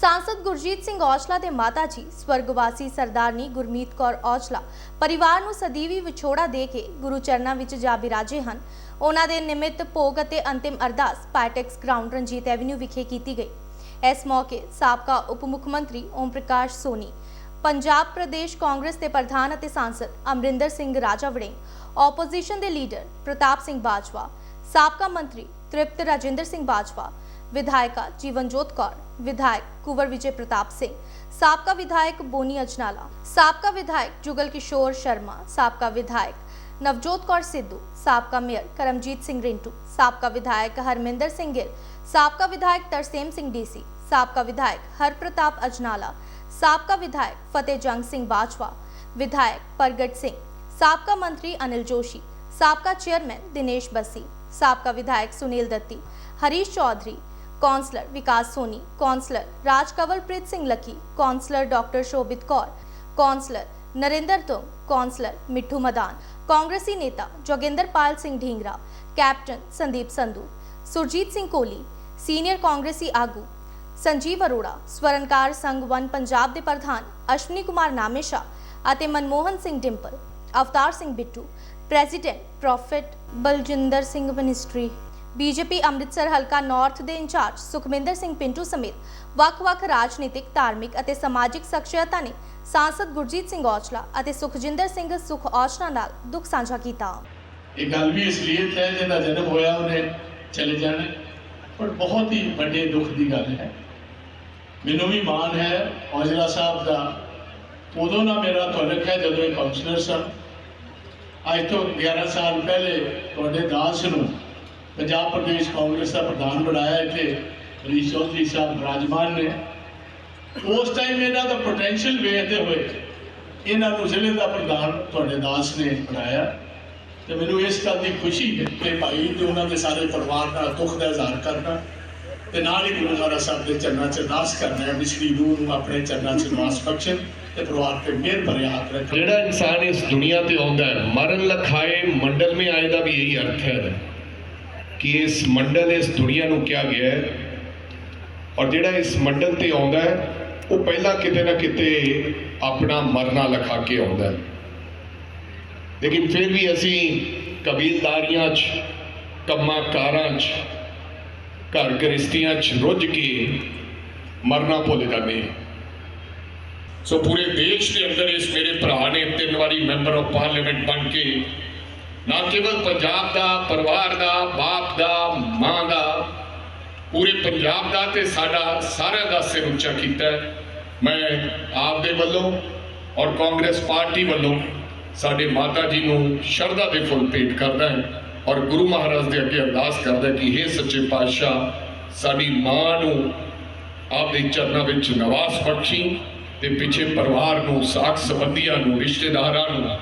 ਸਾਂਸਦ ਗੁਰਜੀਤ ਸਿੰਘ ਔਜਲਾ ਦੇ ਮਾਤਾ ਜੀ ਸਵਰਗਵਾਸੀ ਸਰਦਾਰਨੀ ਗੁਰਮੀਤ ਕੌਰ ਔਜਲਾ ਪਰਿਵਾਰ ਨੂੰ ਸਦੀਵੀ ਵਿਛੋੜਾ ਦੇ ਕੇ ਗੁਰੂ ਚਰਨਾਂ ਵਿੱਚ ਜਾ ਬਿਰਾਜੇ ਹਨ ਉਹਨਾਂ ਦੇ ਨਿਮਿਤ ਭੋਗ ਅਤੇ ਅੰਤਿਮ ਅਰਦਾਸ ਪਾਇਟੈਕਸ ਗਰਾਊਂਡ ਰਣਜੀਤ ਐਵਨਿਊ ਵਿਖੇ ਕੀਤੀ ਗਈ ਇਸ ਮੌਕੇ ਸਾਬਕਾ ਉਪ ਮੁੱਖ ਮੰਤਰੀ ਓਮ ਪ੍ਰਕਾਸ਼ ਸੋਨੀ ਪੰਜਾਬ ਪ੍ਰਦੇਸ਼ ਕਾਂਗਰਸ ਦੇ ਪ੍ਰਧਾਨ ਅਤੇ ਸਾਂਸਦ ਅਮਰਿੰਦਰ ਸਿੰਘ ਰਾਜਾ ਵੜਿੰਗ ਆਪੋਜੀਸ਼ਨ ਦੇ ਲੀਡਰ ਪ੍ਰਤਾਪ ਸਿੰਘ ਬਾਜਵਾ ਸਾਬਕਾ ਮੰਤਰੀ ਤ੍ਰਿਪਤ ਰਾਜਿੰਦਰ ਸਿੰਘ ਬਾਜਵਾ ਵਿਧਾਇਕਾ ਜੀਵਨਜੋਤ ਕੌਰ ਵਿਧਾਇਕ ਕੁਵਰ ਵਿਜੇ ਪ੍ਰਤਾਪ ਸਿੰਘ ਸਾਬਕਾ ਵਿਧਾਇਕ ਬੋਨੀ ਅਜਨਾਲਾ ਸਾਬਕਾ ਵਿਧਾਇਕ ਜੁਗਲ ਕਿਸ਼ੋਰ ਸ਼ਰਮਾ ਸਾਬਕਾ ਵਿਧਾਇਕ ਨਵਜੋਤ ਕੌਰ ਸਿੱਧੂ ਸਾਬਕਾ ਮੇਅਰ ਕਰਮਜੀਤ ਸਿੰਘ ਰਿੰਟੂ ਸਾਬਕਾ ਵਿਧਾਇਕ ਹਰਮਿੰਦਰ ਸਿੰਘ ਗਿੱਲ ਸਾਬਕਾ ਵਿਧਾਇਕ ਤਰਸੇਮ ਸਿੰਘ ਡੀਸੀ ਸਾਬਕਾ ਵਿਧਾਇਕ ਹਰਪ੍ਰਤਾਪ ਅਜਨਾਲਾ ਸਾਬਕਾ ਵਿਧਾਇਕ ਫਤਿਹ ਜੰਗ ਸਿੰਘ ਬਾਜਵਾ ਵਿਧਾਇਕ ਪ੍ਰਗਟ ਸਿੰਘ ਸਾਬਕਾ ਮੰਤਰੀ ਅਨਿਲ ਜੋਸ਼ੀ ਸਾਬਕਾ ਚੇਅਰਮੈਨ ਦਿਨੇਸ਼ ਬੱਸੀ ਸਾਬਕਾ ਵਿਧਾਇਕ Sunil Datti Harish Chaudhary councillor Vikas Soni, councillor Raj Kawalpreet Singh Lucky, councillor doctor Shobhit Kaur, councillor Narinder Tung, councillor Mithu Madan, ਕਾਂਗਰਸੀ ਨੇਤਾ ਜੋਗਿੰਦਰਪਾਲ ਸਿੰਘ ਢੀਂਗਰਾ, ਕੈਪਟਨ ਸੰਦੀਪ ਸੰਧੂ, ਸੁਰਜੀਤ ਸਿੰਘ ਕੋਹਲੀ, ਸੀਨੀਅਰ ਕਾਂਗਰਸੀ ਆਗੂ ਸੰਜੀਵ ਅਰੋੜਾ, ਸਵਰਨਕਾਰ ਸੰਘ ਵਨ ਪੰਜਾਬ ਦੇ ਪ੍ਰਧਾਨ ਅਸ਼ਵਨੀ ਕੁਮਾਰ ਨਾਮੇਸ਼ਾ ਅਤੇ ਮਨਮੋਹਨ ਸਿੰਘ ਡਿੰਪਲ, ਅਵਤਾਰ ਸਿੰਘ ਬਿੱਟੂ, ਪ੍ਰੈਜ਼ੀਡੈਂਟ ਪ੍ਰੋਫੈਟ ਬਲਜਿੰਦਰ ਸਿੰਘ ਮਿਨਿਸਟਰੀ ਬੀਜੇਪੀ ਅੰਮ੍ਰਿਤਸਰ ਹਲਕਾ ਨਾਰਥ ਦੇ ਇੰਚਾਰਜ ਸੁਖਮਿੰਦਰ ਸਿੰਘ ਪਿੰਟੂ ਸਮੇਤ ਵੱਖ-ਵੱਖ ਰਾਜਨੀਤਿਕ, ਧਾਰਮਿਕ ਅਤੇ ਸਮਾਜਿਕ ਸ਼ਖਸੀਅਤਾਂ ਨੇ ਸਾਂਸਦ ਗੁਰਜੀਤ ਸਿੰਘ ਔਜਲਾ ਅਤੇ ਸੁਖਜਿੰਦਰ ਸਿੰਘ ਸੁਖ ਔਜਲਾ ਨਾਲ ਦੁੱਖ ਸਾਂਝਾ ਕੀਤਾ। ਇਹ ਗੱਲ ਵੀ ਇਸ ਲਈ ਹੈ ਜਿਹਦਾ ਜਨਮ ਹੋਇਆ ਉਹਨੇ ਚਲੇ ਜਾਣਾ ਪਰ ਬਹੁਤ ਹੀ ਵੱਡੇ ਦੁੱਖ ਦੀ ਗੱਲ ਹੈ। ਮੈਨੂੰ ਵੀ ਮਾਣ ਹੈ ਔਜਲਾ ਸਾਹਿਬ ਦਾ। ਉਦੋਂ ਨਾ ਮੇਰਾ ਤਾਲੁਕ ਹੈ ਜਦੋਂ ਇਹ ਕਾਉਂਸਲਰ ਸਨ। ਅੱਜ ਤੋਂ 11 ਸਾਲ ਪਹਿਲੇ ਤੁਹਾਡੇ ਦਾਸ ਨੂੰ ਪੰਜਾਬ ਪ੍ਰਦੇਸ਼ ਕਾਂਗਰਸ ਦਾ ਪ੍ਰਧਾਨ ਬਣਾਇਆ ਇੱਥੇ ਹਰੀਸ਼ ਚੌਧਰੀ ਸਾਹਿਬ ਰਾਜਮਾਨ ਨੇ। ਉਸ ਟਾਈਮ ਇਹਨਾਂ ਦਾ ਪੋਟੈਂਸ਼ੀਅਲ ਵੇਖਦੇ ਹੋਏ ਇਹਨਾਂ ਨੂੰ ਜ਼ਿਲ੍ਹੇ ਦਾ ਪ੍ਰਧਾਨ ਤੁਹਾਡੇ ਦਾਸ ਨੇ ਬਣਾਇਆ। ਤੇ ਮੈਨੂੰ ਇਸ ਗੱਲ ਦੀ ਖੁਸ਼ੀ ਹੈ ਕਿ ਭਾਈ ਤੇ ਉਹਨਾਂ ਦੇ ਸਾਰੇ ਪਰਿਵਾਰ ਦਾ ਦੁੱਖ ਦਾ ਇਜ਼ਹਾਰ ਕਰਨਾ ਤੇ ਨਾਲ ਹੀ ਗੁਰੂ ਮਹਾਰਾਜ ਸਾਹਿਬ ਦੇ ਚਰਨਾਂ 'ਚ ਅਰਦਾਸ ਕਰਨਾ ਹੈ। ਵਿਛੜੀ ਰੂਹ ਨੂੰ ਆਪਣੇ ਚਰਨਾਂ 'ਚ ਨਿਵਾਸ ਬਖਸ਼ਣ ਤੇ ਪਰਿਵਾਰ ਤੇ ਮਿਹਰ ਭਰਿਆ ਹੱਥ ਰੱਖਣ। ਜਿਹੜਾ ਇਨਸਾਨ ਇਸ ਦੁਨੀਆ ਤੇ ਆਉਂਦਾ ਹੈ, ਮਰਨ ਲਖਾਏ ਮੰਡਲ ਮੇ ਆਏ ਦਾ ਵੀ ਇਹੀ ਅਰਥ ਹੈ। ਕਿ ਇਸ ਮੰਡਲ, ਇਸ ਦੁਨੀਆ ਨੂੰ ਕਿਹਾ ਗਿਆ ਹੈ ਔਰ ਜਿਹੜਾ ਇਸ ਮੰਡਲ ਤੇ ਆਉਂਦਾ ਹੈ, ਉਹ ਪਹਿਲਾਂ ਕਿਤੇ ਨਾ ਕਿਤੇ ਆਪਣਾ ਮਰਨਾ ਲਿਖਾ ਕੇ ਆਉਂਦਾ ਹੈ। ਲੇਕਿਨ ਫਿਰ ਵੀ ਅਸੀਂ ਕਬੀਲਦਾਰੀਆਂ 'ਚ, ਕੰਮਾਂ ਕਾਰਾਂ 'ਚ, ਘਰ ਗ੍ਰਸਤੀਆਂ 'ਚ ਰੁੱਝ ਕੇ ਮਰਨਾ ਭੁੱਲ ਜਾਂਦੇ ਹਾਂ। ਸੋ ਪੂਰੇ ਦੇਸ਼ ਦੇ ਅੰਦਰ ਇਸ ਮੇਰੇ ਭਰਾ ਨੇ ਤਿੰਨ ਵਾਰੀ ਮੈਂਬਰ ਆਫ ਪਾਰਲੀਮੈਂਟ ਬਣ ਕੇ, ਨਾ ਕੇਵਲ ਪੰਜਾਬ ਦਾ ਪੰਜਾਬ ਦਾ ਤੇ ਸਾਡਾ ਸਾਰਿਆਂ ਦਾ ਸਿਰ ਉੱਚਾ ਕੀਤਾ ਮੈਂ ਆਪ ਦੇ ਵੱਲੋਂ ਔਰ ਕਾਂਗਰਸ ਪਾਰਟੀ ਵੱਲੋਂ ਸਾਡੇ ਮਾਤਾ ਜੀ ਨੂੰ ਸ਼ਰਧਾ ਦੇ ਫੁੱਲ ਭੇਟ ਕਰਦਾ ਹੈ ਔਰ ਗੁਰੂ ਮਹਾਰਾਜ ਦੇ ਅੱਗੇ ਅਰਦਾਸ ਕਰਦਾ ਕਿ हे ਸੱਚੇ ਪਾਤਸ਼ਾਹ, ਸਾਡੀ ਮਾਂ ਨੂੰ ਆਪ ਦੇ ਚਰਨਾਂ ਵਿੱਚ ਨਿਵਾਸ ਬਖਸ਼ੀ ਤੇ ਪਿੱਛੇ ਪਰਿਵਾਰ ਨੂੰ, ਸਾਖ ਸੰਬੰਧੀਆਂ ਨੂੰ, ਰਿਸ਼ਤੇਦਾਰਾਂ ਨੂੰ,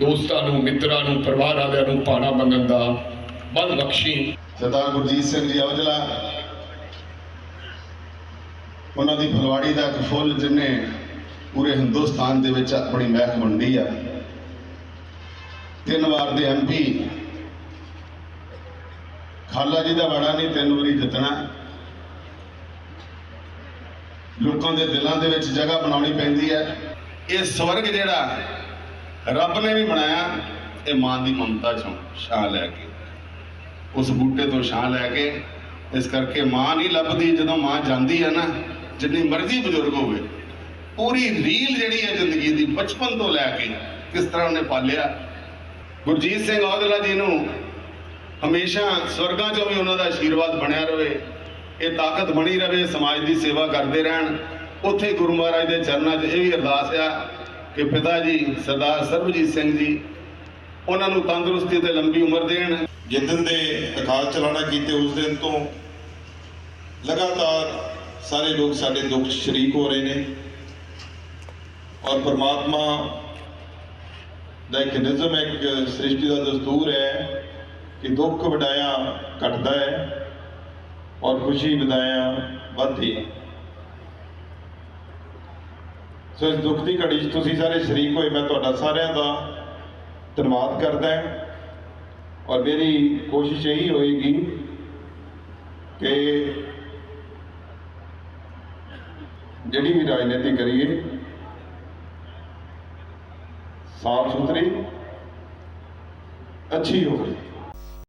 ਦੋਸਤਾਂ ਨੂੰ, ਮਿੱਤਰਾਂ ਨੂੰ, ਪਰਿਵਾਰ ਵਾਲਿਆਂ ਨੂੰ ਪਾਣਾ ਮੰਗਣ ਦਾ ਬਲ ਬਖਸ਼ੀ। ਸਰਦਾਰ ਗੁਰਜੀਤ ਸਿੰਘ ਜੀ ਔਜਲਾ ਉਹਨਾਂ ਦੀ ਫਲਵਾੜੀ ਦਾ ਇੱਕ ਫੁੱਲ ਜਿਹਨੇ ਪੂਰੇ ਹਿੰਦੁਸਤਾਨ ਦੇ ਵਿੱਚ ਆਪਣੀ ਮਹਿਕ ਵੰਡੀ ਆ। ਤਿੰਨ ਵਾਰ ਦੇ ਐਮਪੀ ਖਾਲਾ ਜੀ ਦਾ ਵਾੜਾ ਨਹੀਂ, ਤਿੰਨ ਵਾਰੀ ਜਿੱਤਣਾ। ਲੋਕਾਂ ਦੇ ਦਿਲਾਂ ਦੇ ਵਿੱਚ ਜਗ੍ਹਾ ਬਣਾਉਣੀ ਪੈਂਦੀ ਹੈ ਇਹ ਸਵਰਗ ਜਿਹੜਾ ਰੱਬ ਨੇ ਵੀ ਬਣਾਇਆ, ਇਹ ਮਾਂ ਦੀ ਮਮਤਾ ਚੋਂ ਛਾਂ ਲੈ ਕੇ। ਉਸ ਬੂਟੇ ਤੋਂ ਛਾਂ ਲੈ ਕੇ, ਇਸ ਕਰਕੇ ਮਾਂ ਨਹੀਂ ਲੱਭਦੀ, ਜਦੋਂ ਮਾਂ ਜਾਂਦੀ ਹੈ ਨਾ ਜਿੰਨੀ ਮਰਜ਼ੀ ਬਜ਼ੁਰਗ ਹੋਵੇ, ਪੂਰੀ ਰੀਲ ਜਿਹੜੀ ਹੈ ਜ਼ਿੰਦਗੀ ਦੀ ਬਚਪਨ ਤੋਂ ਲੈ ਕੇ ਕਿਸ ਤਰ੍ਹਾਂ ਉਹਨੇ ਪਾਲਿਆ। ਗੁਰਜੀਤ ਸਿੰਘ ਔਜਲਾ ਜੀ ਨੂੰ ਹਮੇਸ਼ਾ ਸਵਰਗਾਂ 'ਚੋਂ ਵੀ ਉਹਨਾਂ ਦਾ ਆਸ਼ੀਰਵਾਦ ਬਣਿਆ ਰਹੇ, ਇਹ ਤਾਕਤ ਬਣੀ ਰਹੇ, ਸਮਾਜ ਦੀ ਸੇਵਾ ਕਰਦੇ ਰਹਿਣ। ਉੱਥੇ ਗੁਰੂ ਮਹਾਰਾਜ ਦੇ ਚਰਨਾਂ 'ਚ ਇਹ ਵੀ ਅਰਦਾਸ ਆ ਕਿ ਪਿਤਾ ਜੀ, ਸਰਦਾਰ ਸਰਬਜੀਤ ਸਿੰਘ ਜੀ, ਉਹਨਾਂ ਨੂੰ ਤੰਦਰੁਸਤੀ ਤੇ ਲੰਬੀ ਉਮਰ ਦੇਣ। ਜਿੱਦਣ ਦੇ ਅਕਾਲ ਚਲਾਣਾ ਕੀਤੇ ਉਸ ਦਿਨ ਤੋਂ ਲਗਾਤਾਰ ਸਾਰੇ ਲੋਕ ਸਾਡੇ ਦੁੱਖ 'ਚ ਸ਼ਰੀਕ ਹੋ ਰਹੇ ਨੇ ਔਰ ਪਰਮਾਤਮਾ ਦਾ ਇੱਕ ਨਿਯਮ ਹੈ, ਇੱਕ ਸ੍ਰਿਸ਼ਟੀ ਦਾ ਦਸਤੂਰ ਹੈ ਕਿ ਦੁੱਖ ਵਡਾਇਆ ਘਟਦਾ ਹੈ ਔਰ ਖੁਸ਼ੀ ਵਧਾਇਆ ਵੱਧਦੀ ਹੈ। ਸੋ ਇਸ ਦੁੱਖ ਦੀ ਘੜੀ 'ਚ ਤੁਸੀਂ ਸਾਰੇ ਸ਼ਰੀਕ ਹੋਏ, ਮੈਂ ਤੁਹਾਡਾ ਸਾਰਿਆਂ ਦਾ ਧੰਨਵਾਦ ਕਰਦਾ ਹਾਂ। ਔਰ ਮੇਰੀ ਕੋਸ਼ਿਸ਼ ਇਹੀ ਹੋਏਗੀ ਕਿ ਜਿਹੜੀ ਵੀ ਰਾਜਨੀਤੀ ਕਰੀਏ ਸਾਫ਼ ਸੁਥਰੀ ਅੱਛੀ ਹੋਵੇ।